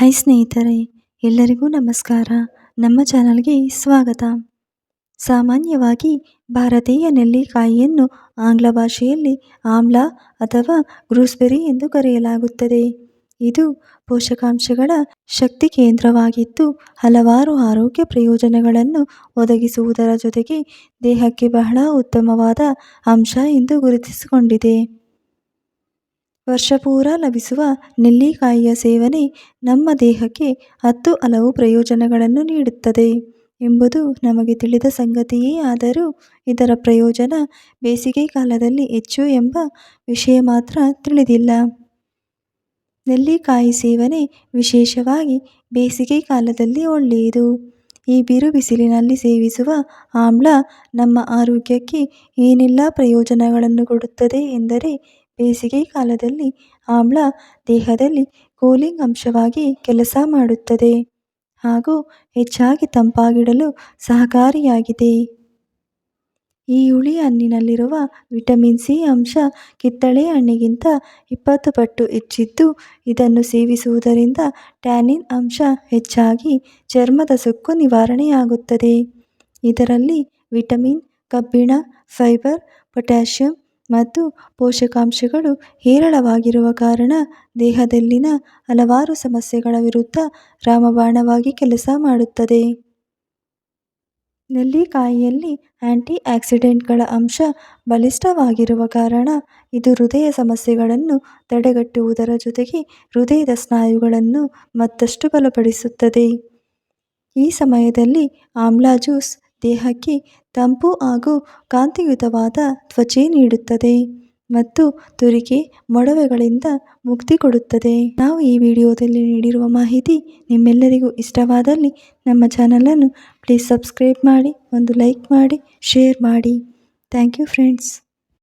Hi ಸ್ನೇಹಿತರೆ, ಎಲ್ಲರಿಗೂ ನಮಸ್ಕಾರ. ನಮ್ಮ ಚಾನಲ್ಗೆ ಸ್ವಾಗತ. ಸಾಮಾನ್ಯವಾಗಿ ಭಾರತೀಯ ನೆಲ್ಲಿಕಾಯಿಯನ್ನು ಆಂಗ್ಲ ಭಾಷೆಯಲ್ಲಿ ಆಮ್ಲ ಅಥವಾ ಗ್ರೂಸ್ಬೆರಿ ಎಂದು ಕರೆಯಲಾಗುತ್ತದೆ. ಇದು ಪೋಷಕಾಂಶಗಳ ಶಕ್ತಿ ಕೇಂದ್ರವಾಗಿದ್ದು, ಹಲವಾರು ಆರೋಗ್ಯ ಪ್ರಯೋಜನಗಳನ್ನು ಒದಗಿಸುವುದರ ಜೊತೆಗೆ ದೇಹಕ್ಕೆ ಬಹಳ ಉತ್ತಮವಾದ ಅಂಶ ಎಂದು ಗುರುತಿಸಿಕೊಂಡಿದೆ. ವರ್ಷಪೂರ ಲಭಿಸುವ ನೆಲ್ಲಿಕಾಯಿಯ ಸೇವನೆ ನಮ್ಮ ದೇಹಕ್ಕೆ ಹತ್ತು ಹಲವು ಪ್ರಯೋಜನಗಳನ್ನು ನೀಡುತ್ತದೆ. ಎಂಬುದು ನಮಗೆ ತಿಳಿದ ಸಂಗತಿಯೇ ಆದರೂ ಇದರ ಪ್ರಯೋಜನ ಬೇಸಿಗೆ ಕಾಲದಲ್ಲಿ ಹೆಚ್ಚು ಎಂಬ ವಿಷಯ ಮಾತ್ರ ತಿಳಿದಿಲ್ಲ. ನೆಲ್ಲಿಕಾಯಿ ಸೇವನೆ ವಿಶೇಷವಾಗಿ ಬೇಸಿಗೆ ಕಾಲದಲ್ಲಿ ಒಳ್ಳೆಯದು. ಈ ಬಿರು ಬಿಸಿಲಿನಲ್ಲಿ ಸೇವಿಸುವ ಆಮ್ಲ ನಮ್ಮ ಆರೋಗ್ಯಕ್ಕೆ ಏನೆಲ್ಲ ಪ್ರಯೋಜನಗಳನ್ನು ಕೊಡುತ್ತದೆ ಎಂದರೆ ಬೇಸಿಗೆ ಕಾಲದಲ್ಲಿ ಆಮ್ಲ ದೇಹದಲ್ಲಿ ಕೂಲಿಂಗ್ ಅಂಶವಾಗಿ ಕೆಲಸ ಮಾಡುತ್ತದೆ ಹಾಗೂ ಹೆಚ್ಚಾಗಿ ತಂಪಾಗಿಡಲು ಸಹಕಾರಿಯಾಗಿದೆ. ಈ ಹುಳಿ ಹಣ್ಣಿನಲ್ಲಿರುವ ವಿಟಮಿನ್ ಸಿ ಅಂಶ ಕಿತ್ತಳೆ ಹಣ್ಣಿಗಿಂತ ಇಪ್ಪತ್ತು ಪಟ್ಟು ಹೆಚ್ಚಿದ್ದು, ಇದನ್ನು ಸೇವಿಸುವುದರಿಂದ ಟ್ಯಾನಿನ್ ಅಂಶ ಹೆಚ್ಚಾಗಿ ಚರ್ಮದ ಸುಕ್ಕು ನಿವಾರಣೆಯಾಗುತ್ತದೆ. ಇದರಲ್ಲಿ ವಿಟಮಿನ್, ಕಬ್ಬಿಣ, ಫೈಬರ್, ಪೊಟ್ಯಾಷಿಯಂ ಮತ್ತು ಪೋಷಕಾಂಶಗಳು ಹೇರಳವಾಗಿರುವ ಕಾರಣ ದೇಹದಲ್ಲಿನ ಹಲವಾರು ಸಮಸ್ಯೆಗಳ ವಿರುದ್ಧ ರಾಮಬಾಣವಾಗಿ ಕೆಲಸ ಮಾಡುತ್ತದೆ. ನೆಲ್ಲಿಕಾಯಿಯಲ್ಲಿ ಆಂಟಿ ಆಕ್ಸಿಡೆಂಟ್ಗಳ ಅಂಶ ಬಲಿಷ್ಠವಾಗಿರುವ ಕಾರಣ ಇದು ಹೃದಯ ಸಮಸ್ಯೆಗಳನ್ನು ತಡೆಗಟ್ಟುವುದರ ಜೊತೆಗೆ ಹೃದಯದ ಸ್ನಾಯುಗಳನ್ನು ಮತ್ತಷ್ಟು ಬಲಪಡಿಸುತ್ತದೆ. ಈ ಸಮಯದಲ್ಲಿ ಆಮ್ಲ ಜ್ಯೂಸ್ ದೇಹಕ್ಕೆ ತಂಪು ಹಾಗೂ ಕಾಂತಿಯುತವಾದ ತ್ವಚೆ ನೀಡುತ್ತದೆ ಮತ್ತು ತುರಿಕೆ ಮೊಡವೆಗಳಿಂದ ಮುಕ್ತಿ ಕೊಡುತ್ತದೆ. ನಾವು ಈ ವಿಡಿಯೋದಲ್ಲಿ ನೀಡಿರುವ ಮಾಹಿತಿ ನಿಮ್ಮೆಲ್ಲರಿಗೂ ಇಷ್ಟವಾದಲ್ಲಿ ನಮ್ಮ ಚಾನಲನ್ನು ಪ್ಲೀಸ್ ಸಬ್ಸ್ಕ್ರೈಬ್ ಮಾಡಿ, ಒಂದು ಲೈಕ್ ಮಾಡಿ, ಶೇರ್ ಮಾಡಿ. Thank you friends.